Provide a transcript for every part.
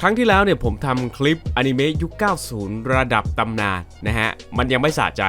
ครั้งที่แล้วเนี่ยผมทำคลิปอนิเมะยุค 90 ระดับตำนานนะฮะ มันยังไม่สะใจ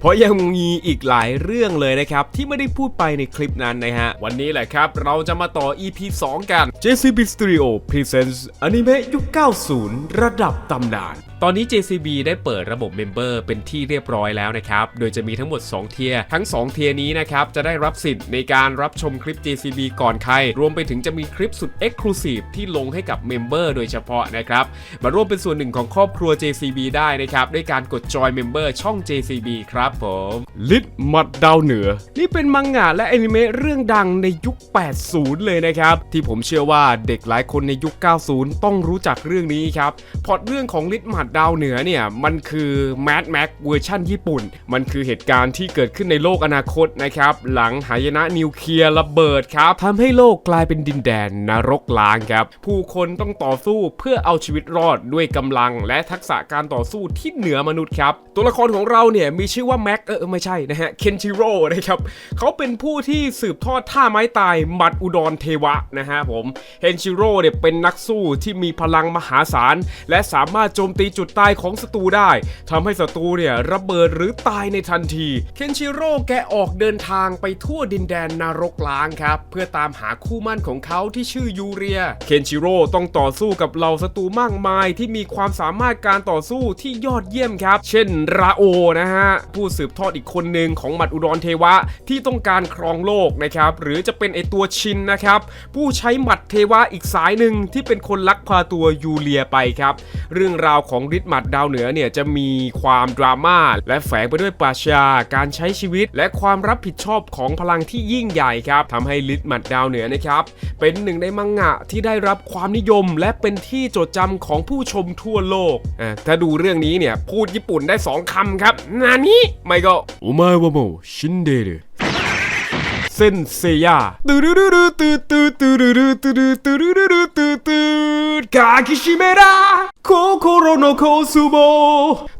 เพราะยังมีอีกหลายเรื่องเลยนะครับ ที่ไม่ได้พูดไปในคลิปนั้นนะฮะ วันนี้แหละครับ เราจะมาต่อ EP 2 กัน JCB Studio Presents อนิเมะยุค 90 ระดับตำนาน ตอนนี้ JCB ได้เปิดระบบเมมเบอร์เป็นที่เรียบร้อยแล้วนะครับ โดยจะมีทั้งหมด 2 เทียร์ ทั้ง 2 เทียร์นี้นะครับ จะได้รับสิทธิ์ในการรับชมคลิป JCB ก่อนใคร รวมไปถึงจะมีคลิปสุด Exclusive ที่ลงให้กับเมมเบอร์โดยเฉพาะนะครับ มาร่วมเป็นส่วนหนึ่งของครอบครัว JCB ได้นะครับ ด้วยการกดจอยเมมเบอร์ช่อง JCB ครับผมลิทมัดดาวเหนือ นี่เป็นมังงะและอนิเมะเรื่องดังในยุค 80 เลยนะครับ ที่ผมเชื่อว่าเด็กหลายคนในยุค 90 ต้องรู้จักเรื่องนี้ครับพล็อตเรื่องของลิทมัดดาวเหนือเนี่ย มันคือแม d แม็กเวอร์ชั่นญี่ปุ่น มันคือเหตุการณ์ที่เกิดขึ้นในโลกอนาคตนะครับ หลังหายนะนิวเคลียร์ระเบิดครับทำให้โลกกลายเป็นดินแดนนรกล้างครับ ผู้คนต้องต่อสู้เพื่อเอาชีวิตรอดด้วยกำลังและทักษะการต่อสู้ที่เหนือมนุษย์ครับ ตัวละครของเราเนี่ยมีชื่อว่าแม็กเออไม่ใช่นะฮะเคนชิโร่นะครับเขาเป็นผู้ที่สืบทอดท่าไม้ตายมัดอุดรเทวะนะฮะผมเคนชิโร่เนี่ยเป็นนักสู้ที่มีพลังมหาศาล และสามารถโจมตีจุดตายของศัตรูได้ทำให้ศัตรูเนี่ยระเบิดหรือตายในทันทีเคนชิโร่แกออกเดินทางไปทั่วดินแดนนรกล้างครับ เพื่อตามหาคู่มั่นของเขาที่ชื่อยูเรียเคนชิโร่ต้องต่อสู้กับเหล่า่าศัตรูมากมายที่มีความสามารถการต่อสู้ที่ยอดเยี่ยมครับ เช่นราโอนะฮะ ผู้สืบทอดอีกคนหนึ่งของหมัดอุดรเทวะที่ต้องการครองโลกนะครับ หรือจะเป็นไอตัวชินนะครับ ผู้ใช้หมัดเทวะอีกสายหนึ่งที่เป็นคนลักพาตัวยูเลียไปครับ เรื่องราวของฤทธิ์หมัดดาวเหนือเนี่ยจะมีความดราม่าและแฝงไปด้วยปราชญาการใช้ชีวิต และความรับผิดชอบของพลังที่ยิ่งใหญ่ครับทำให้ฤทธิ์หมัดดาวเหนือนะครับ เป็นหนึ่งในมังงะที่ได้รับความนิยมและเป็นที่จดจำของผู้ชมทั่วโลกอะถ้าดูเรื่องนี้เนี่ย พูดญี่ปุ่นได้สองคำครับ นานี้ไม่ก็โอมาวะโมชินเดเรเซนเซียตูดูดูดูตูตูตูดูดูตูดูตูดูดูดูตูตูกาคิชิเมระ โคโคโรโนโคซูโบ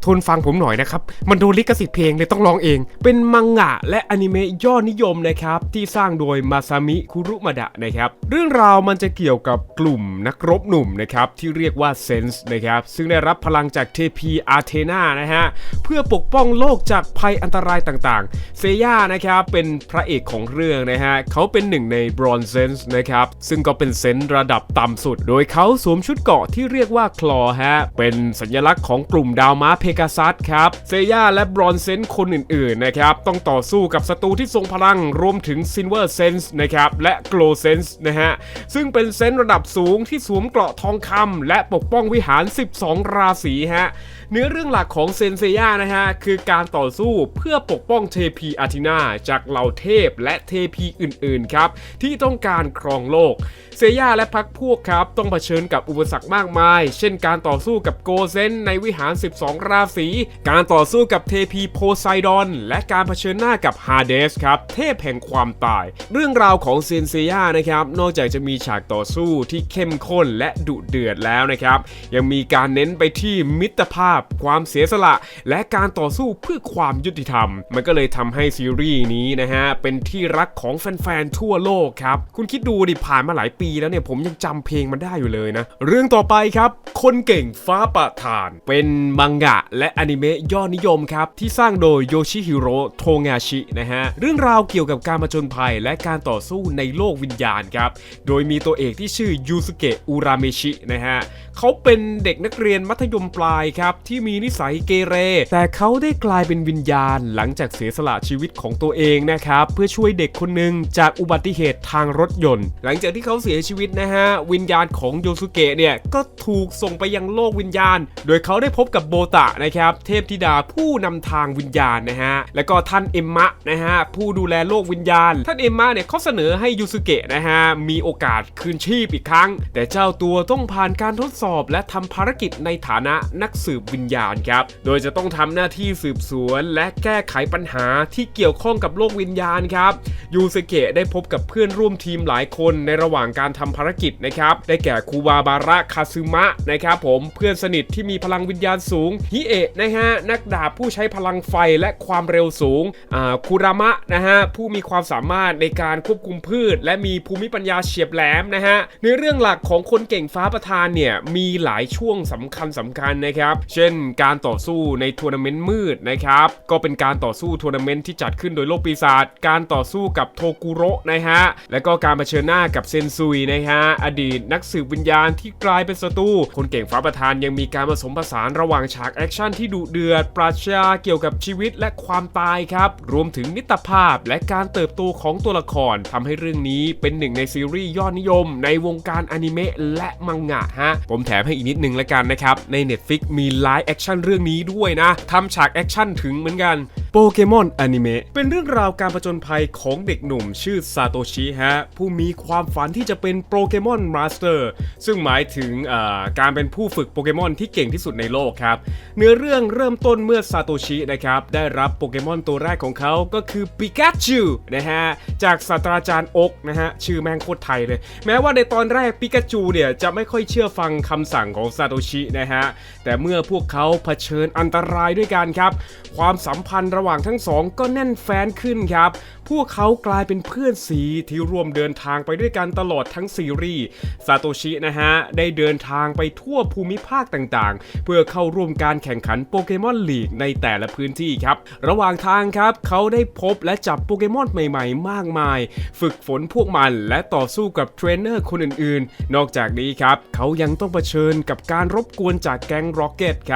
ทนฟังผมหน่อยนะครับ มันโดนลิขสิทธิ์เพลงเลยต้องร้องเอง เป็นมังงะและอนิเมะยอดนิยมนะครับ ที่สร้างโดยมาซามิคุรุมาดะนะครับ เรื่องราวมันจะเกี่ยวกับกลุ่มนักรบหนุ่มนะครับ ที่เรียกว่าเซนส์นะครับ ซึ่งได้รับพลังจากเทพีอาเทนานะฮะ เพื่อปกป้องโลกจากภัยอันตรายต่างๆ เซย่านะครับเป็นพระเอกของเรื่องนะฮะเขาเป็นหนึ่งในบรอนเซนส์นะครับซึ่งก็เป็นเซนส์ระดับต่ำสุด โดยเขาสวมชุดเกราะที่เรียกว่าคลอฮะ เป็นสัญลักษณ์ของกลุ่มดาวม้าเพกาซัสครับ เซย่าและบรอนเซนคนอื่นๆนะครับ ต้องต่อสู้กับศัตรูที่ทรงพลังรวมถึงซินเวอร์เซนส์นะครับ และโกลเซนส์นะฮะ ซึ่งเป็นเซนส์ระดับสูงที่สวมเกราะทองคำและปกป้องวิหาร 12 ราศีฮะเนื้อเรื่องหลักของเซนเซียนะฮะ คือการต่อสู้เพื่อปกป้องเทพีอาทินาจากเหล่าเทพและเทพีอื่นๆครับ ที่ต้องการครองโลก เซย่าและพักพวกครับ ต้องเผชิญกับอุปสรรคมากมาย เช่นการต่อสู้กับโกเซนในวิหาร 12 ราศี การต่อสู้กับเทพีโพไซดอน และการเผชิญหน้ากับฮาเดสครับ เทพแห่งความตาย เรื่องราวของเซนเซียนะครับ นอกจากจะมีฉากต่อสู้ที่เข้มข้นและดุเดือดแล้วนะครับ ยังมีการเน้นไปที่มิตรภาพความเสียสละ และการต่อสู้เพื่อความยุติธรรม มันก็เลยทำให้ซีรีส์นี้นะฮะ เป็นที่รักของแฟนๆทั่วโลกครับ คุณคิดดูดิผ่านมาหลายปีแล้วเนี่ย ผมยังจำเพลงมันได้อยู่เลยนะ เรื่องต่อไปครับ คนเก่งฟ้าประทาน เป็นมังงะ และอนิเมะยอดนิยมครับ ที่สร้างโดยโยชิฮิโร่โทงาชินะฮะ เรื่องราวเกี่ยวกับการมาจนภัยและการต่อสู้ในโลกวิญญาณครับ โดยมีตัวเอกที่ชื่อยูสุเกะอุราเมชินะฮะ เขาเป็นเด็กนักเรียนมัธยมปลายครับที่มีนิสัยเกเร แต่เขาได้กลายเป็นวิญญาณหลังจากเสียสละชีวิตของตัวเองนะครับ เพื่อช่วยเด็กคนหนึ่งจากอุบัติเหตุทางรถยนต์ หลังจากที่เขาเสียชีวิตนะฮะ วิญญาณของโยสุเกะเนี่ย ก็ถูกส่งไปยังโลกวิญญาณ โดยเขาได้พบกับโบตะนะครับ เทพธิดาผู้นำทางวิญญาณนะฮะ แล้วก็ท่านเอมมะนะฮะผู้ดูแลโลกวิญญาณ ท่านเอมมะเนี่ยเขาเสนอให้ยูสุเกะนะฮะมีโอกาสคืนชีพอีกครั้ง แต่เจ้าตัวต้องผ่านการทดสอบและทำภารกิจในฐานะนักสืบวิญญาณครับ โดยจะต้องทำหน้าที่สืบสวนและแก้ไขปัญหาที่เกี่ยวข้องกับโลกวิญญาณครับ ยูสเกะได้พบกับเพื่อนร่วมทีมหลายคนในระหว่างการทำภารกิจนะครับ ได้แก่คูวาบาระคาซึมะนะครับผม เพื่อนสนิทที่มีพลังวิญญาณสูง ฮิเอะนะฮะ นักดาบผู้ใช้พลังไฟและความเร็วสูง อ่า คุรามะนะฮะ ผู้มีความสามารถในการควบคุมพืช และมีภูมิปัญญาเฉียบแหลมนะฮะ ในเรื่องหลักของคนเก่งฟ้าประธานเนี่ย มีหลายช่วงสำคัญสำคัญนะครับ เช่นการต่อสู้ในทัวร์นาเมนต์มืดนะครับ ก็เป็นการต่อสู้ทัวร์นาเมนต์ที่จัดขึ้นโดยโลกปีศาจการต่อสู้กับโทกุโระนะฮะและก็การเผชิญหน้ากับเซนซุยนะฮะอดีตนักสืบวิญญาณที่กลายเป็นศัตรูคนเก่งฟ้าประธานยังมีการผสมผสานระหว่างฉากแอคชั่นที่ดุเดือด ปราชญาเกี่ยวกับชีวิตและความตายครับ รวมถึงมิตรภาพและการเติบโตของตัวละครทำให้เรื่องนี้เป็นหนึ่งในซีรีส์ยอดนิยม ในวงการอนิเมะและมังงะฮะผมแถมให้อีกนิดนึงแล้วกันนะครับใน Netflix มีไลฟ์แอคชั่นเรื่องนี้ด้วยนะทำฉากแอคชั่นถึงเหมือนกันโปเกมอนอนิเมะเป็นเรื่องราวการผจญภัยของเด็กหนุ่มชื่อซาโตชิฮะ ผู้มีความฝันที่จะเป็นโปเกมอนมาสเตอร์ซึ่งหมายถึงเอ่อการเป็นผู้ฝึกโปเกมอนที่เก่งที่สุดในโลกครับ เนื้อเรื่องเริ่มต้นเมื่อซาโตชินะครับ ได้รับโปเกมอนตัวแรกของเขาก็คือปิกาจูนะฮะ จากศาสตราจารย์อกนะฮะ ชื่อแม่งโคตรไทยเลย แม้ว่าในตอนแรกปิกาจูเนี่ย จะไม่ค่อยเชื่อฟังคำสั่งของซาโตชินะฮะแต่เมื่อพวกเขาเผชิญอันตรายด้วยกันครับ ความสัมพันธ์ระหว่างทั้งสองก็แน่นแฟ้นขึ้นครับ พวกเขากลายเป็นเพื่อนสีที่ร่วมเดินทางไปด้วยกันตลอดทั้งซีรีส์ซาโตชินะฮะ ได้เดินทางไปทั่วภูมิภาคต่างๆ เพื่อเข้าร่วมการแข่งขันโปเกมอนลีกในแต่ละพื้นที่ครับ ระหว่างทางครับเขาได้พบและจับโปเกมอนใหม่ๆ มากมาย ฝึกฝนพวกมันและต่อสู้กับเทรนเนอร์คนอื่นๆ นอกจากนี้ครับเขายังต้องเผชิญกับการรบกวนจากแก๊งร็อกเก็ตครับ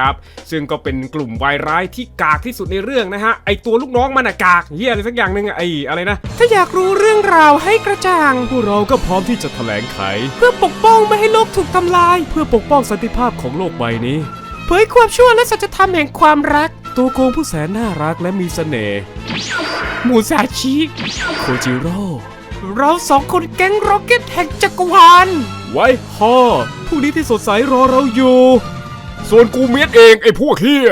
ซึ่งก็เป็นกลุ่มวายร้ายที่กากที่สุดในเรื่องนะฮะ ไอตัวลูกน้องมันอะกากเฮียอะไรสักอย่างหนึ่งอะไออะไรนะ ถ้าอยากรู้เรื่องราวให้กระจ่าง พวกเราก็พร้อมที่จะแถลงไข เพื่อปกป้องไม่ให้โลกถูกทำลาย เพื่อปกป้องสันติภาพของโลกใบนี้ เผยความชั่วและสัจธรรมแห่งความรัก ตัวโกงผู้แสนน่ารักและมีเสน่ห์ มูซาชิ โคจิโร่ เราสองคนแก๊งร็อกเก็ตแห่งจักรวาล ไว้ฮอผู้นี้ที่สดใสรอเราอยู่ ส่วนกูเมียดเองไอ้พวกเฮีย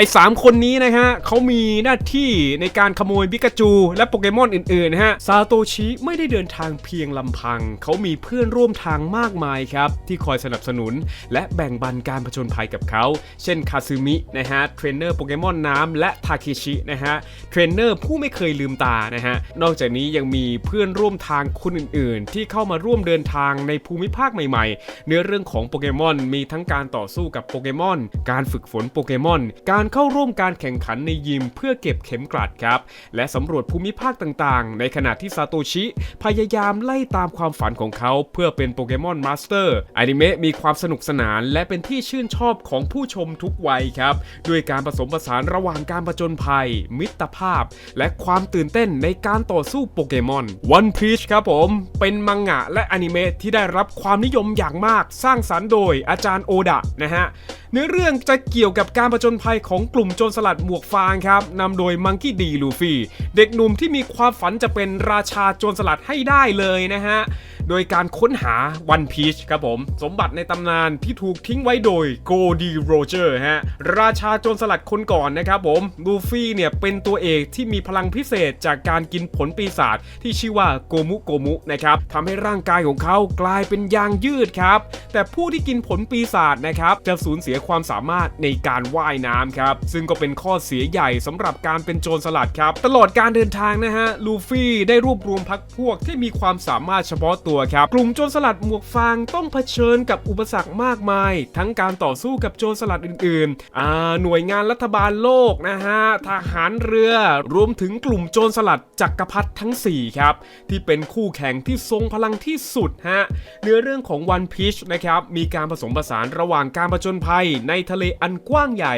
ไอ้สามคนนี้นะฮะเขามีหน้าที่ในการขโมยบิกาจู และโปเกมอนอื่นๆนะฮะซาโตชิไม่ได้เดินทางเพียงลำพัง เขามีเพื่อนร่วมทางมากมายครับ ที่คอยสนับสนุน และแบ่งบันการผจญภัยกับเขา เช่นคาซึมินะฮะเทรนเนอร์โปเกมอนน้ำและทาเคชินะฮะเทรนเนอร์ผู้ไม่เคยลืมตานะฮะนอกจากนี้ยังมีเพื่อนร่วมทางคนอื่นๆ ที่เข้ามาร่วมเดินทางในภูมิภาคใหม่ๆ เนื้อเรื่องของโปเกมอนมีทั้งการต่อสู้กับโปเกมอน การฝึกฝนโปเกมอน การเข้าร่วมการแข่งขันในยิมเพื่อเก็บเข็มกลัดครับ และสำรวจภูมิภาคต่างๆ ในขณะที่ซาโตชิ พยายามไล่ตามความฝันของเขาเพื่อเป็นโปเกมอนมาสเตอร์อนิเมะมีความสนุกสนาน และเป็นที่ชื่นชอบของผู้ชมทุกวัยครับ ด้วยการผสมผสานระหว่างการผจญภัย มิตรภาพ และความตื่นเต้นในการต่อสู้โปเกมอน One Piece ครับผม เป็นมังงะและอนิเมะที่ได้รับความนิยมอย่างมาก สร้างสรรค์โดยอาจารย์โอดะนะฮะเนื้อเรื่องจะเกี่ยวกับการผจญภัยของของกลุ่มโจรสลัดหมวกฟางครับนำโดยมังกี้ดีลูฟี่ เด็กหนุ่มที่มีความฝันจะเป็นราชาโจรสลัดให้ได้เลยนะฮะ โดยการค้นหาวันพีชครับผม สมบัติในตำนานที่ถูกทิ้งไว้โดยโกดีโรเจอร์ฮะ ราชาโจรสลัดคนก่อนนะครับผม ลูฟี่เนี่ยเป็นตัวเอกที่มีพลังพิเศษจากการกินผลปีศาจที่ชื่อว่าโกมุโกมุนะครับทำให้ร่างกายของเขากลายเป็นยางยืดครับ แต่ผู้ที่กินผลปีศาจนะครับจะสูญเสียความสามารถในการว่ายน้ำครับ ซึ่งก็เป็นข้อเสียใหญ่สำหรับการเป็นโจรสลัดครับ ตลอดการเดินทางนะฮะ ลูฟี่ได้รวบรวมพักพวกที่มีความสามารถเฉพาะตัวครับ กลุ่มโจรสลัดหมวกฟางต้องเผชิญกับอุปสรรคมากมาย ทั้งการต่อสู้กับโจรสลัดอื่นๆอ่าหน่วยงานรัฐบาลโลกนะฮะทหารเรือ รวมถึงกลุ่มโจรสลัดจักรพรรดิทั้ง 4 ครับ ที่เป็นคู่แข่งที่ทรงพลังที่สุดฮะเนื้อเรื่องของ One Piece นะครับมีการผสมผสานระหว่างการผจญภัยในทะเลอันกว้างใหญ่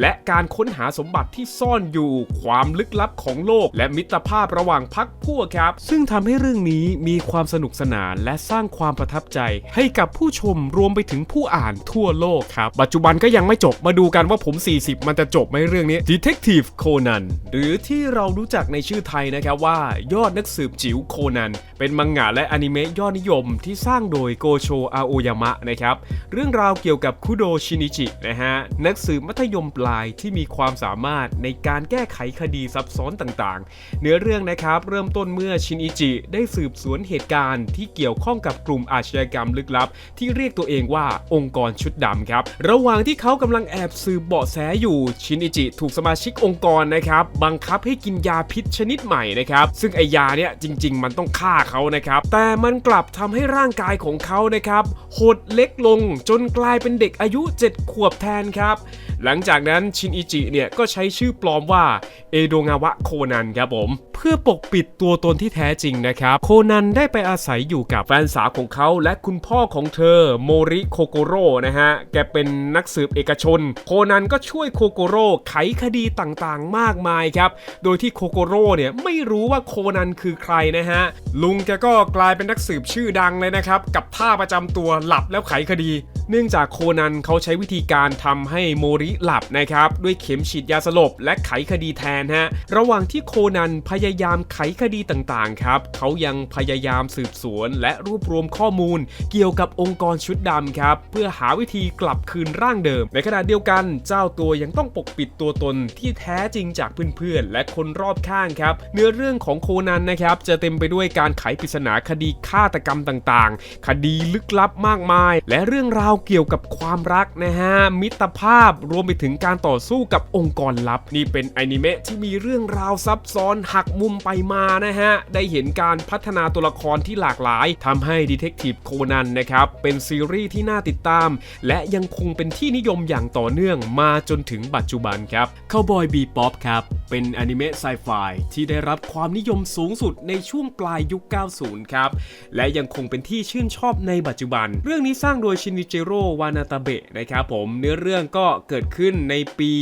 และการค้นหาสมบัติที่ซ่อนอยู่ความลึกลับของโลก และมิตรภาพระหว่างพักพวกครับ ซึ่งทำให้เรื่องนี้มีความสนุกสนานและสร้างความประทับใจให้กับผู้ชมรวมไปถึงผู้อ่านทั่วโลกครับ ปัจจุบันก็ยังไม่จบมาดูกันว่าผม 40 มันจะจบไหมเรื่องนี้ Detective Conan หรือที่เรารู้จักในชื่อไทยนะครับว่ายอดนักสืบจิ๋วโคนัน เป็นมังงะและอนิเมะยอดนิยมที่สร้างโดยโกโชอาโอยามะนะครับ เรื่องราวเกี่ยวกับคุโดชินิจินะฮะนักสืบมัธยมปลายที่มีความสามารถในการแก้ไขคดีซับซ้อนต่างๆ เนื้อเรื่องนะครับเริ่มต้นเมื่อชินิจิได้สืบสวนเหตุการณ์ที่ที่เกี่ยวข้องกับกลุ่มอาชญากรรมลึกลับ ที่เรียกตัวเองว่าองค์กรชุดดำครับ ระหว่างที่เขากำลังแอบสืบเบาะแสอยู่ชินอิจิถูกสมาชิกองค์กรนะครับบังคับให้กินยาพิษชนิดใหม่นะครับซึ่งไอยาเนี่ยจริง ๆ มันต้องฆ่าเขานะครับแต่มันกลับทำให้ร่างกายของเขานะครับหดเล็กลงจนกลายเป็นเด็กอายุ 7 ขวบแทนครับ หลังจากนั้นชินอิจิเนี่ยก็ใช้ชื่อปลอมว่าเอโดงาวะโคนันครับผม เพื่อปกปิดตัวตนที่แท้จริงนะครับ โคนันได้ไปอาศัยอยู่กับแฟนสาวของเขาและคุณพ่อของเธอโมริโคโกโร่นะฮะ แกเป็นนักสืบเอกชน โคนันก็ช่วยโคโกโร่ไขคดีต่างๆ มากมายครับ โดยที่โคโกโร่เนี่ยไม่รู้ว่าโคนันคือใครนะฮะ ลุงแกก็กลายเป็นนักสืบชื่อดังเลยนะครับ กับท่าประจำตัวหลับแล้วไขคดี เนื่องจากโคนันเขาใช้วิธีการทำให้โมริหลับนะครับ ด้วยเข็มฉีดยาสลบและไขคดีแทนฮะ ระหว่างที่โคนันพยายามไขคดีต่างๆครับ เขายังพยายามสืบสวนและรวบรวมข้อมูล เกี่ยวกับองค์กรชุดดำครับ เพื่อหาวิธีกลับคืนร่างเดิม ในขณะเดียวกันเจ้าตัวยังต้องปกปิดตัวตนที่แท้จริงจากเพื่อนๆและคนรอบข้างครับ เนื้อเรื่องของโคนันนะครับจะเต็มไปด้วยการไขปริศนาคดีฆาตกรรมต่างๆ คดีลึกลับมากมาย และเรื่องราวเกี่ยวกับความรักนะฮะ มิตรภาพรวมไปถึงการต่อสู้กับองค์กรลับ นี่เป็นอนิเมะที่มีเรื่องราวซับซ้อนหักมุมไปมานะฮะ ได้เห็นการพัฒนาตัวละครที่หลากหลายทำให้ดีเทคทีฟโคนันนะครับ เป็นซีรีส์ที่น่าติดตาม และยังคงเป็นที่นิยมอย่างต่อเนื่องมาจนถึงปัจจุบันครับ Cowboy Bebop ครับเป็นอนิเมะไซไฟที่ได้รับความนิยมสูงสุดในช่วงปลายยุค 90 ครับ และยังคงเป็นที่ชื่นชอบในปัจจุบัน เรื่องนี้สร้างโดยชินิจิโร่วานาตาเบะนะครับผมเนื้อเรื่องก็เกิดขึ้นในปี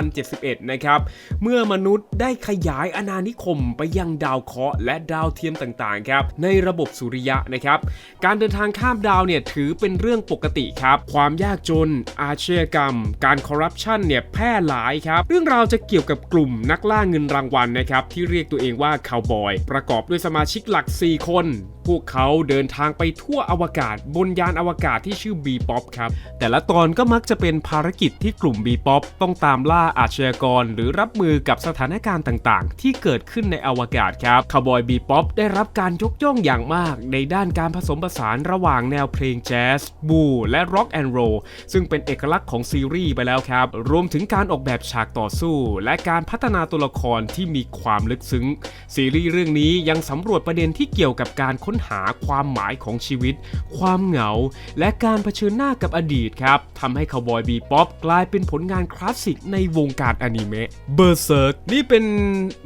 2071 นะครับ เมื่อมนุษย์ได้ขยายอาณานิคมไปยังดาวเคราะห์และดาวเทียมต่างๆครับในระบบสุริยะนะครับการเดินทางข้ามดาวเนี่ยถือเป็นเรื่องปกติครับความยากจน อาชญากรรม การคอร์รัปชันเนี่ยแพร่หลายครับเรื่องราวจะเกี่ยวกับกลุ่มนักล่าเงินรางวัลนะครับที่เรียกตัวเองว่าคาวบอย ประกอบด้วยสมาชิกหลัก 4 คน พวกเขาเดินทางไปทั่วอวกาศบนยานอวกาศที่ชื่อ b ีป๊อปครับ แต่ละตอนก็มักจะเป็นภารกิจที่กลุ่ม b ีป๊อปต้องตามล่าอาชญากร หรือรับมือกับสถานการณ์ต่างๆ ที่เกิดขึ้นในอวกาศครับคาวบอยบีป๊อปได้รับการยกย่องอย่างมาก ในด้านการผสมผสานระหว่างแนวเพลงแจ๊สบูและร็อกแอนด์โรลซึ่งเป็นเอกลักษณ์ของซีรีส์ไปแล้วครับ รวมถึงการออกแบบฉากต่อสู้ และการพัฒนาตัวละครที่มีความลึกซึ้ง ซีรีส์เรื่องนี้ยังสำรวจประเด็นที่เกี่ยวกับการค้นหาความหมายของชีวิต ความเหงา และการเผชิญหน้ากับอดีตครับทำให้คาวบอยบีป๊อปกลายเป็นผลงานคลาสสิกในวงการอนิเมะเบอร์เซิร์กนี่เป็น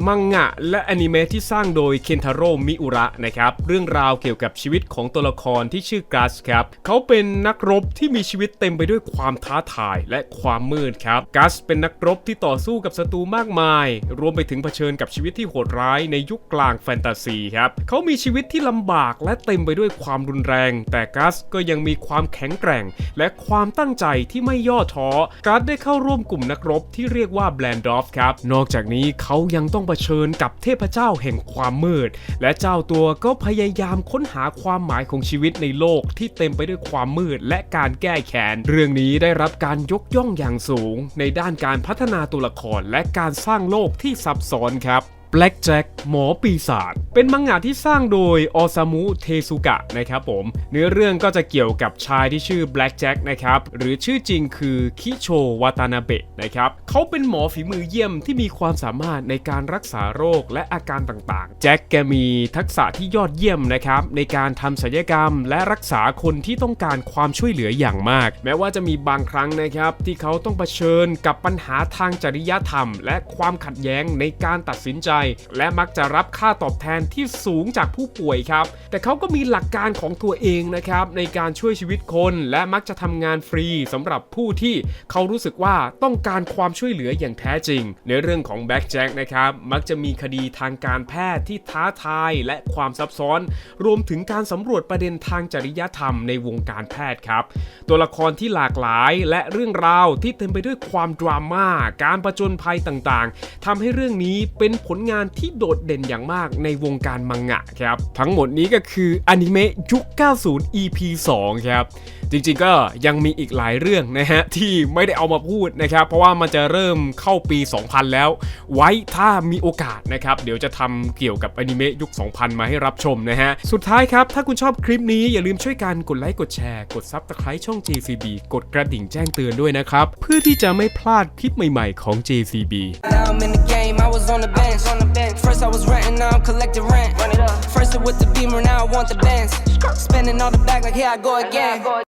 มังงะและอนิเมะที่สร้างโดยเคนทาโร่มิอุระนะครับเรื่องราวเกี่ยวกับชีวิตของตัวละครที่ชื่อกัสครับเขาเป็นนักรบที่มีชีวิตเต็มไปด้วยความท้าทายและความมืดครับกัสเป็นนักรบที่ต่อสู้กับศัตรูมากมาย รวมไปถึงเผชิญกับชีวิตที่โหดร้ายในยุคกลางแฟนตาซีครับเขามีชีวิตที่ลำบากและเต็มไปด้วยความรุนแรง แต่กัสก็ยังมีความแข็งแกร่ง และความตั้งใจที่ไม่ย่อท้อกัสได้เข้าร่วมกลุ่มนักรบที่เรียกว่าแบลนดอฟครับ นอกจากนี้เขายังต้องเผชิญกับเทพเจ้าแห่งความมืด และเจ้าตัวก็พยายามค้นหาความหมายของชีวิตในโลกที่เต็มไปด้วยความมืดและการแก้แค้นเรื่องนี้ได้รับการยกย่องอย่างสูง ในด้านการพัฒนาตัวละครและการสร้างโลกที่ซับซ้อนครับ Black Jack หมอปีศาจเป็นมังงะที่สร้างโดยออซามุเทซุกะนะครับผม เนื้อเรื่องก็จะเกี่ยวกับชายที่ชื่อ Black Jack นะครับ หรือชื่อจริงคือคิโชวาตานาเบะนะครับเขาเป็นหมอฝีมือเยี่ยมที่มีความสามารถในการรักษาโรคและอาการต่างๆ แจ็คแกมีทักษะที่ยอดเยี่ยมนะครับในการทำศัลยกรรม และรักษาคนที่ต้องการความช่วยเหลืออย่างมาก แม้ว่าจะมีบางครั้งนะครับที่เขาต้องเผชิญกับปัญหาทางจริยธรรม และความขัดแย้งในการตัดสินใจและมักจะรับค่าตอบแทนที่สูงจากผู้ป่วยครับ แต่เขาก็มีหลักการของตัวเองนะครับในการช่วยชีวิตคน และมักจะทำงานฟรีสำหรับผู้ที่เขารู้สึกว่าต้องการความช่วยเหลืออย่างแท้จริง ในเรื่องของแบ็กแจ็คนะครับมักจะมีคดีทางการแพทย์ที่ท้าทายและความซับซ้อน รวมถึงการสำรวจประเด็นทางจริยธรรมในวงการแพทย์ครับ ตัวละครที่หลากหลายและเรื่องราวที่เต็มไปด้วยความดราม่าการประจนภัยต่างๆทำให้เรื่องนี้เป็นผลงานที่โดดเด่นอย่างมากในวงการมังงะครับ ทั้งหมดนี้ก็คืออนิเมะยุค 90 EP 2 ครับ จริงๆก็ยังมีอีกหลายเรื่องนะฮะที่ไม่ได้เอามาพูดนะครับ เพราะว่ามันจะเริ่มเข้าปี 2000 แล้ว ไว้ถ้ามีโอกาสนะครับ เดี๋ยวจะทำเกี่ยวกับอนิเมะยุค 2000 มาให้รับชมนะฮะ สุดท้ายครับ ถ้าคุณชอบคลิปนี้อย่าลืมช่วยกันกดไลค์กดแชร์ กดซับสไคร b e ช่อง JCB กดกระดิ่งแจ้งเตือนด้วยนะครับ เพื่อที่จะไม่พลาดคลิปใหม่ๆของ JCB First I was renting, now I'm collecting rent. Run it up. First it with the beamer, now I want the bands. Spending all the bag like here I go again.